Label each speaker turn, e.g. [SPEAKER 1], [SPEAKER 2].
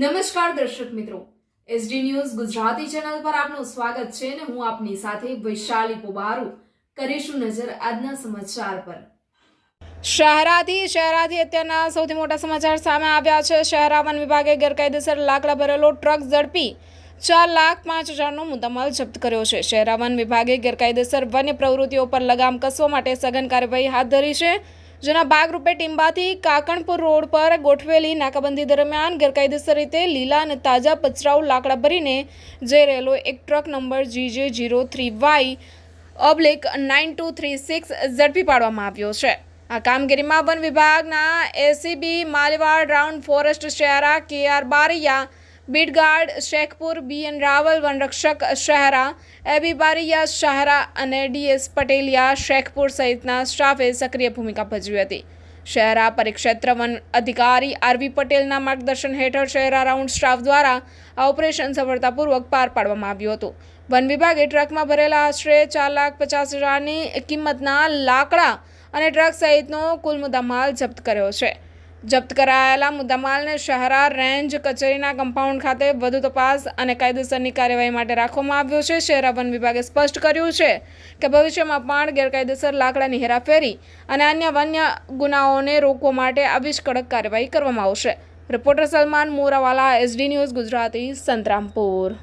[SPEAKER 1] નમસ્કાર દર્શક મિત્રો. એસડી ન્યૂઝ ગુજરાતી ચેનલ પર આપનું સ્વાગત છે અને હું આપની સાથે વૈશાલી પોબારુ કરીશું નજર આજના સમાચાર પર. શહેરાથી શહેરાથી અત્યારના સૌથી મોટા સમાચાર સામે આવ્યા છે. શહેરા વન વિભાગે ગેરકાયદેસર લાકડા ભરેલો ટ્રક ઝડપી ચાર લાખ પાંચ હજારનો મુદ્દામાલ જપ્ત કર્યો છે. શહેરા વન વિભાગે ગેરકાયદેસર વન્ય પ્રવૃત્તિઓ પર લગામ કસવા માટે સઘન કાર્યવાહી હાથ ધરી છે. જેના ભાગરૂપે ટીંબાથી કાકણપુર રોડ પર ગોઠવેલી નાકાબંધી દરમિયાન ગેરકાયદેસર રીતે લીલા અને તાજા પચરાઉ લાકડા ભરીને જઈ રહેલો એક truck number GJ zero three Y oblique nine two three six ઝડપી પાડવામાં આવ્યો છે. આ કામગીરીમાં વન વિભાગના ACB Maliwad round forest Shehera K R Baraiya beat guard Shekhpur B N Rawal, વનરક્ષક Shehera AB Bariya Shehera અને ડીએસ પટેલિયા શેખપુર સહિતના સ્ટાફે સક્રિય ભૂમિકા ભજવી હતી. શહેરા પરિક્ષેત્ર વન અધિકારી આરવી પટેલના માર્ગદર્શન હેઠળ શહેરા રાઉન્ડ સ્ટાફ દ્વારા આ ઓપરેશન સફળતાપૂર્વક પાર પાડવામાં આવ્યું હતું. વન વિભાગે ટ્રકમાં ભરેલા આશરે ચાર લાખ પચાસ હજારની કિંમતના લાકડા અને ટ્રક સહિતનો કુલ મુદ્દામાલ જપ્ત કર્યો છે. જપ્ત કરાયેલા મુદ્દામાલને શહેરા રેન્જ કચેરીના કમ્પાઉન્ડ ખાતે વધુ તપાસ અને કાયદેસરની કાર્યવાહી માટે રાખવામાં આવ્યો છે. શહેરા વન વિભાગે સ્પષ્ટ કર્યું છે કે ભવિષ્યમાં પણ ગેરકાયદેસર લાકડાની હેરાફેરી અને અન્ય વન્ય ગુનાઓને રોકવા માટે આવી જ કડક કાર્યવાહી કરવામાં આવશે. Reporter Salman Morawala, SD News Gujarati, Santrampur.